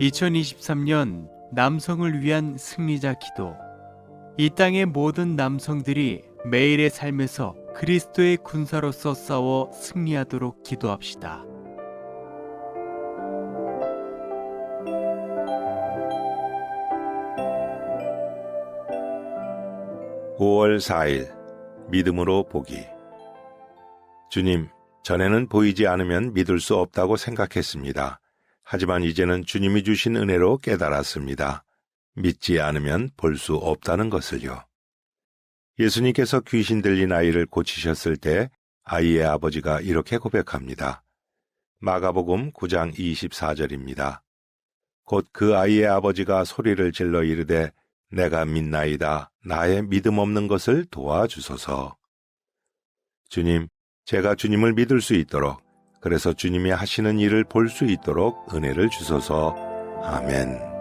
2023년 남성을 위한 승리자 기도. 이 땅의 모든 남성들이 매일의 삶에서 그리스도의 군사로서 싸워 승리하도록 기도합시다. 5월 4일 믿음으로 보기 주님, 전에는 보이지 않으면 믿을 수 없다고 생각했습니다. 하지만 이제는 주님이 주신 은혜로 깨달았습니다. 믿지 않으면 볼 수 없다는 것을요. 예수님께서 귀신 들린 아이를 고치셨을 때 아이의 아버지가 이렇게 고백합니다. 마가복음 9장 24절입니다. 곧 그 아이의 아버지가 소리를 질러 이르되 내가 믿나이다. 나의 믿음 없는 것을 도와주소서. 주님, 제가 주님을 믿을 수 있도록, 그래서 주님이 하시는 일을 볼 수 있도록 은혜를 주소서. 아멘.